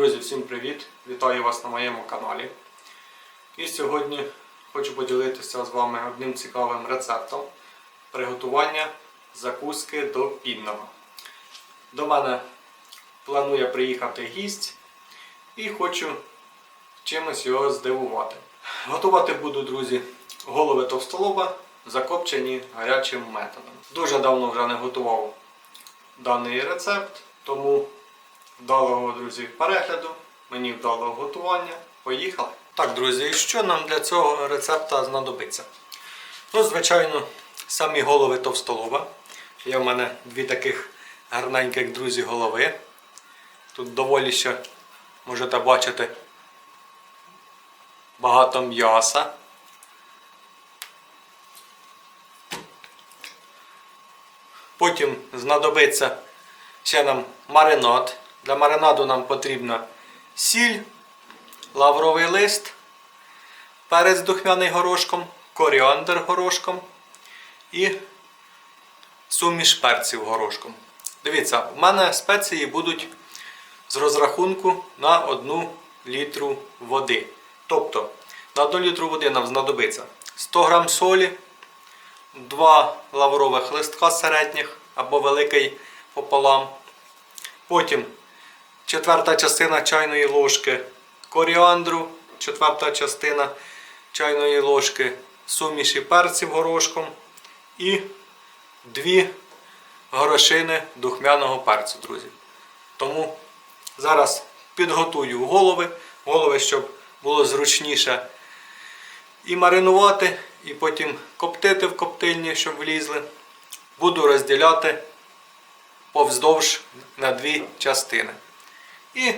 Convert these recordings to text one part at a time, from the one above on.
Друзі, всім привіт! Вітаю вас на моєму каналі. І сьогодні хочу поділитися з вами одним цікавим рецептом приготування закуски до пінного. До мене планує приїхати гість і хочу чимось його здивувати. Готувати буду, друзі, голови товстолоба, закопчені гарячим методом. Дуже давно вже не готував даний рецепт, тому вдалого, друзі, перегляду, мені вдалого готування. Поїхали! Так, друзі, і що нам для цього рецепта знадобиться? Ну, звичайно, самі голови товстолоба. Є в мене дві таких гарненьких, друзі, голови. Тут доволі ще можете бачити багато м'яса. Потім знадобиться ще нам маринад. Для маринаду нам потрібна сіль, лавровий лист, перець духмяний горошком, коріандр горошком і суміш перців горошком. Дивіться, в мене спеції будуть з розрахунку на 1 літру води. Тобто на 1 літру води нам знадобиться 100 г солі, 2 лаврових листка середніх або великий пополам. Потім четверта частина чайної ложки коріандру, четверта частина чайної ложки суміші перців горошком і дві горошини духмяного перцю, друзі. Тому зараз підготую голови, голови, щоб було зручніше і маринувати, і потім коптити в коптильні, щоб влізли. Буду розділяти повздовж на дві частини. І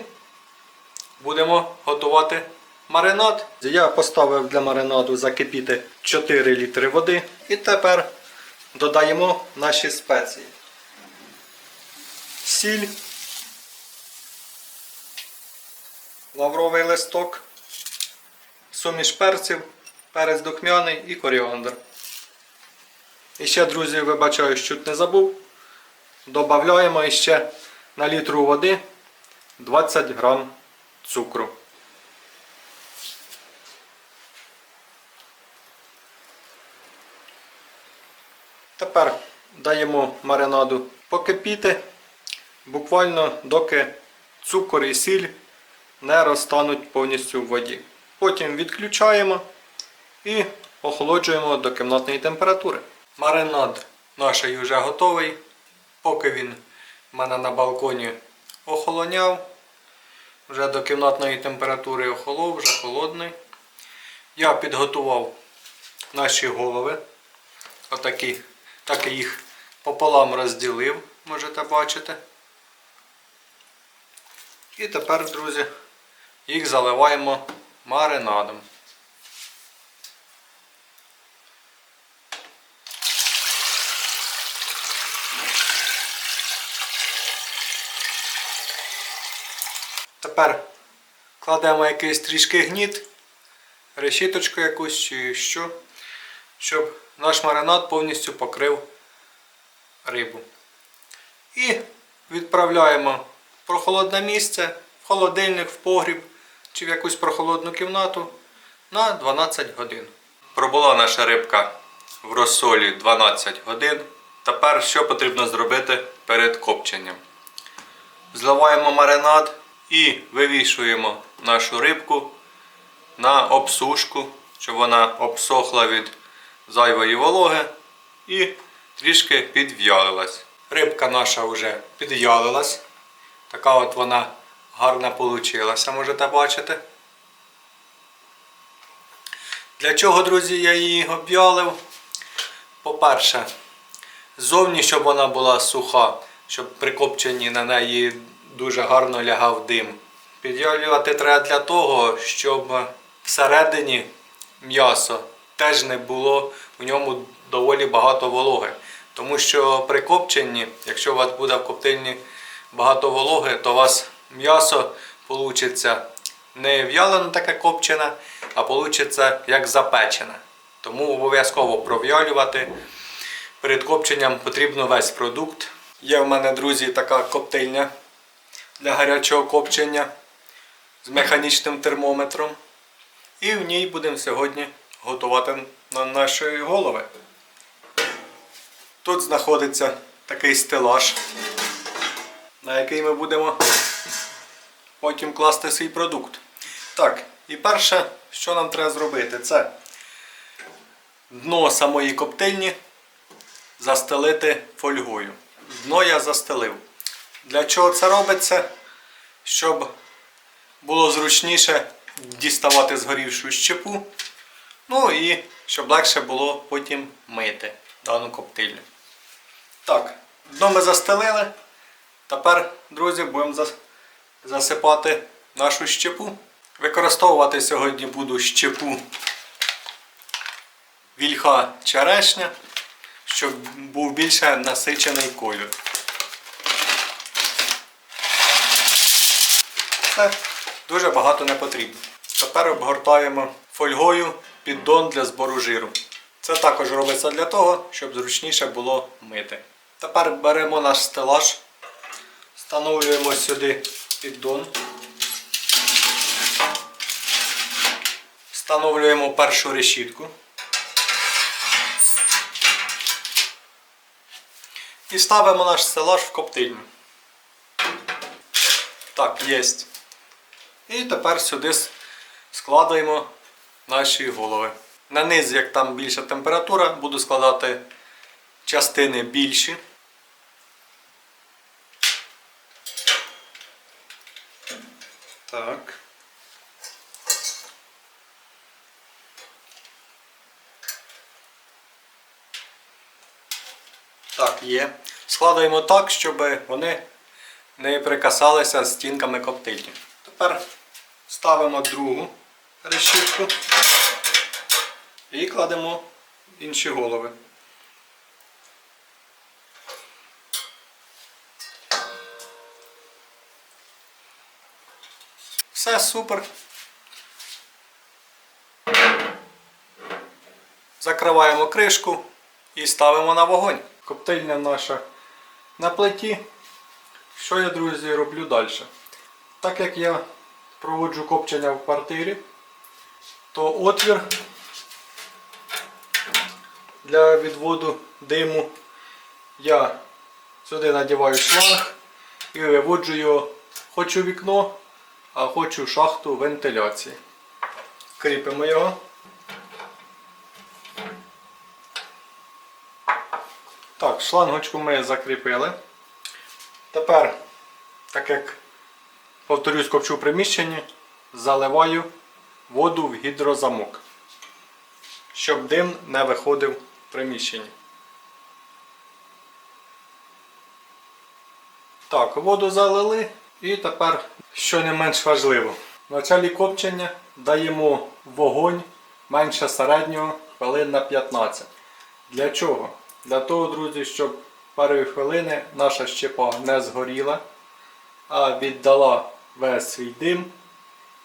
будемо готувати маринад. Я поставив для маринаду закипіти 4 літри води. І тепер додаємо наші спеції. Сіль, лавровий листок, суміш перців, перець духмяний і коріандр. І ще, друзі, вибачаю, чуть не забув. Добавляємо ще на літру води 20 грам цукру. Тепер даємо маринаду покипіти, буквально доки цукор і сіль не розтануть повністю в воді. Потім відключаємо і охолоджуємо до кімнатної температури. Маринад наш вже готовий. Поки він в мене на балконі охолоняв, вже до кімнатної температури охолов, вже холодний. Я підготував наші голови. Отакі, так їх пополам розділив, можете бачити. І тепер, друзі, їх заливаємо маринадом. Тепер кладемо якийсь трішки гніт, решіточку якусь чи що, щоб наш маринад повністю покрив рибу. І відправляємо в прохолодне місце, в холодильник, в погріб чи в якусь прохолодну кімнату на 12 годин. Пробула наша рибка в розсолі 12 годин. Тепер що потрібно зробити перед копченням? Зливаємо маринад і вивішуємо нашу рибку на обсушку, щоб вона обсохла від зайвої вологи і трішки підв'ялилась. Рибка наша вже підв'ялилась. Така от вона гарна получилася, можете бачити. Для чого, друзі, я її обв'ялив? По-перше, ззовні, щоб вона була суха, щоб при копченні на неї дуже гарно лягав дим. Підв'ялювати треба для того, щоб всередині м'ясо теж не було в ньому доволі багато вологи. Тому що при копченні, якщо у вас буде в коптильні багато вологи, то у вас м'ясо вийде не в'ялене таке копчене, а вийде як запечене. Тому обов'язково пров'ялювати. Перед копченням потрібно весь продукт. Є в мене, друзі, така коптильня для гарячого копчення. з механічним термометром. І в ній будемо сьогодні готувати на наші голови. Тут знаходиться такий стелаж, на який ми будемо потім класти свій продукт. Так, і перше, що нам треба зробити, це дно самої коптильні застелити фольгою. Дно я застелив. Для чого це робиться? Щоб було зручніше діставати згорівшу щепу. Ну і щоб легше було потім мити дану коптильню. Так, дно ми застелили. Тепер, друзі, будемо засипати нашу щепу. Використовувати сьогодні буду щепу вільха черешня, щоб був більше насичений колір. Це дуже багато не потрібно. Тепер обгортаємо фольгою піддон для збору жиру. Це також робиться для того, щоб зручніше було мити. Тепер беремо наш стелаж, встановлюємо сюди піддон. Встановлюємо першу решітку. І ставимо наш стелаж в коптильню. Так, є. І тепер сюди складаємо наші голови. На низ, як там більша температура, буду складати частини більші. Так. Так, є. Складаємо так, щоб вони не прикасалися з стінками коптильні. Тепер ставимо другу решітку і кладемо інші голови. Все супер. Закриваємо кришку і ставимо на вогонь. Коптильня наша на плиті. Що я, друзі, роблю далі? Так як я проводжу копчення в квартирі, то отвір для відводу диму я сюди надіваю шланг і виводжу його хоч у вікно, а хоч у шахту вентиляції. Кріпимо його. Так, шлангочку ми закріпили. Тепер, так як повторюсь, копчу в приміщенні, заливаю воду в гідрозамок, щоб дим не виходив в приміщенні. Так, воду залили і тепер, що не менш важливо, в началі копчення даємо вогонь менше середнього хвилин на 15. Для чого? Для того, друзі, щоб першої хвилини наша щепа не згоріла, а віддала весь свій дим.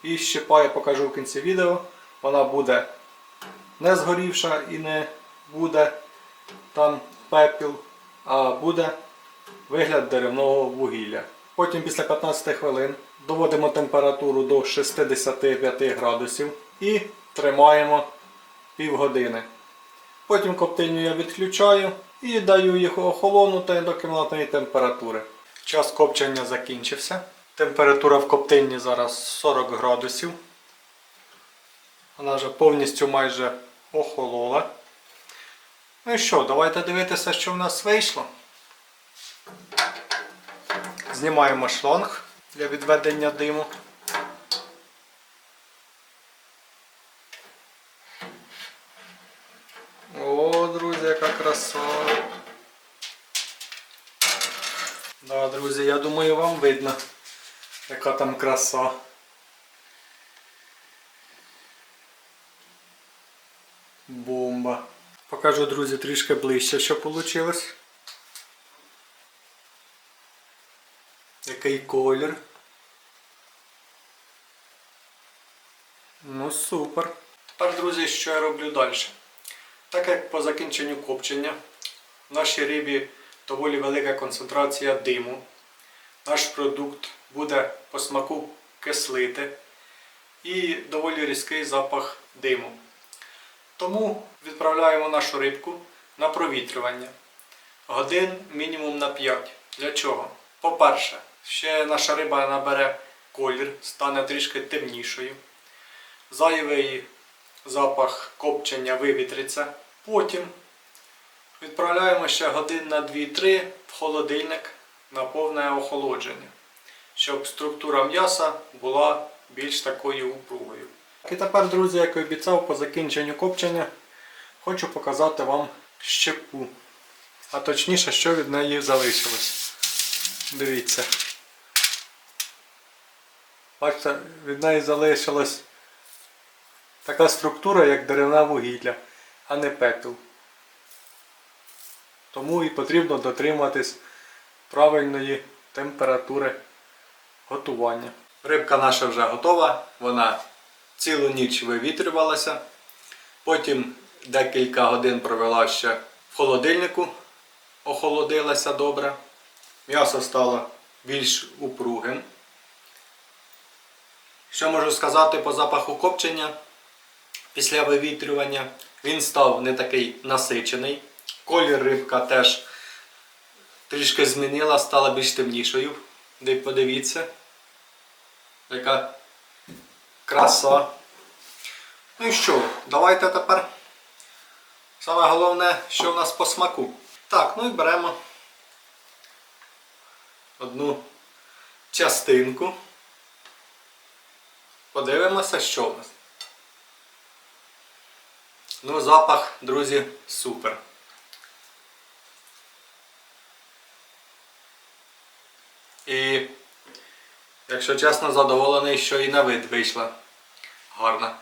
І щепа я покажу в кінці відео. Вона буде не згорівша і не буде там пепіл, а буде вигляд деревного вугілля. Потім після 15 хвилин доводимо температуру до 65 градусів і тримаємо півгодини. Потім коптильню я відключаю і даю їх охолонути до кімнатної температури. Час копчення закінчився. Температура в коптильні зараз 40 градусів. Вона вже повністю майже охолола. Ну і що, давайте дивитися, що в нас вийшло. Знімаємо шланг для відведення диму. О, друзі, яка краса. Да, друзі, я думаю, вам видно, яка там краса. Бомба. Покажу, друзі, трішки ближче, що вийшло. Який колір. Ну супер. Тепер, друзі, що я роблю далі? Так як по закінченню копчення в нашій рибі доволі велика концентрація диму, наш продукт буде по смаку кислити і доволі різкий запах диму. Тому відправляємо нашу рибку на провітрювання. Годин мінімум на 5. Для чого? По-перше, ще наша риба набере колір, стане трішки темнішою. Зайвий запах копчення вивітриться. Потім відправляємо ще годин на 2-3 в холодильник на повне охолодження, щоб структура м'яса була більш такою упругою. І тепер, друзі, як і обіцяв, по закінченню копчення хочу показати вам щепу. А точніше, що від неї залишилось. Дивіться. Бачите, від неї залишилась така структура, як деревна вугілля, а не пепел. Тому і потрібно дотриматись правильної температури готування. Рибка наша вже готова, вона цілу ніч вивітрювалася. Потім декілька годин провела ще в холодильнику, охолодилася добре. М'ясо стало більш упругим. Що можу сказати по запаху копчення після вивітрювання? Він став не такий насичений. Колір рибка теж трішки змінила, стала більш темнішою. Де подивіться, яка краса. Ну і що, давайте тепер. Саме головне, що в нас по смаку. Так, ну і беремо одну частинку. Подивимося, що в нас. Ну, запах, друзі, супер. І, якщо чесно, задоволений, що і на вид вийшла гарна.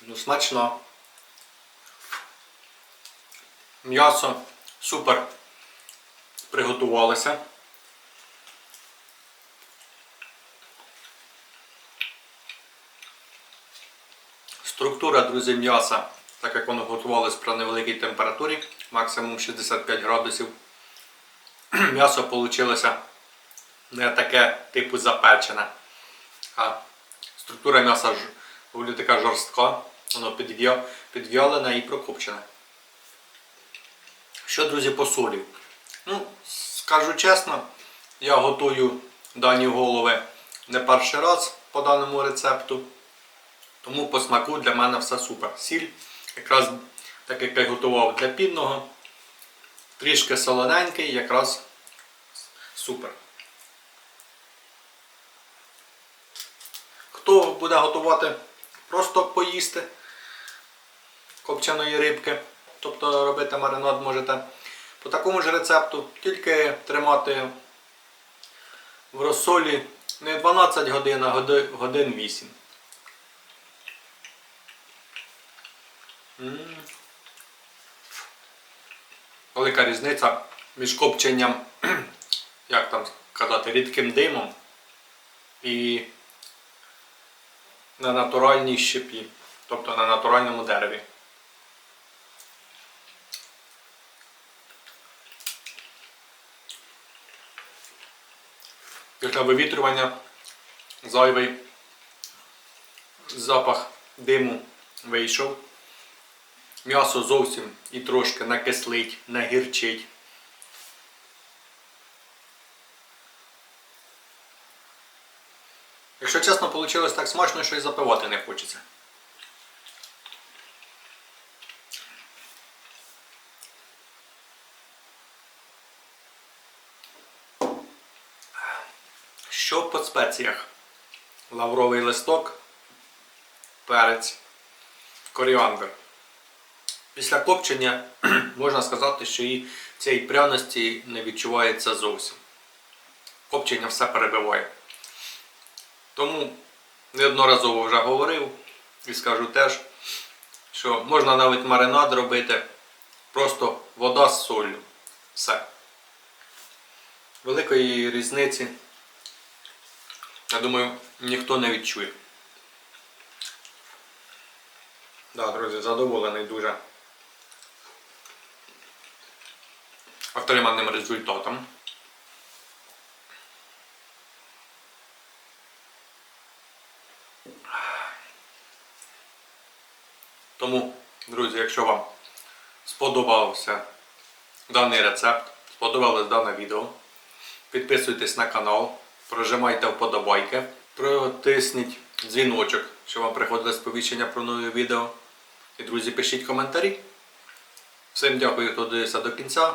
Ну, смачно. М'ясо супер приготувалося. Структура, друзі, м'яса, так як воно готувалось при невеликій температурі, максимум 65 градусів. М'ясо вийшло не таке типу запечене. А структура м'яса доволі така жорстка, воно підв'ялене і прокопчене. Що, друзі, по солі? Ну, скажу чесно, я готую дані голови не перший раз по даному рецепту. Тому по смаку для мене все супер. Сіль, якраз так як я готував для пінного, трішки солоненький, якраз супер. Хто буде готувати просто поїсти копченої рибки, тобто робити маринад можете по такому ж рецепту, тільки тримати в розсолі не 12 годин, а годин 8. Велика різниця між копченням, як там казати, рідким димом і на натуральній щепі, тобто на натуральному дереві. Після вивітрювання зайвий запах диму вийшов. М'ясо зовсім і трошки накислить, нагірчить. Якщо чесно, вийшло так смачно, що і запивати не хочеться. Що по спеціях? Лавровий листок, перець, коріандр. Після копчення можна сказати, що і цієї пряності не відчувається зовсім. Копчення все перебиває. Тому неодноразово вже говорив і скажу теж, що можна навіть маринад робити просто вода з солью. Все. Великої різниці, я думаю, ніхто не відчує. Да, друзі, задоволений дуже отриманим результатом. Тому, друзі, якщо вам сподобався даний рецепт, сподобалось дане відео, підписуйтесь на канал, прожимайте вподобайки, протисніть дзвіночок, щоб вам приходило сповіщення про нові відео. І, друзі, пишіть коментарі. Всім дякую, хто дивився до кінця.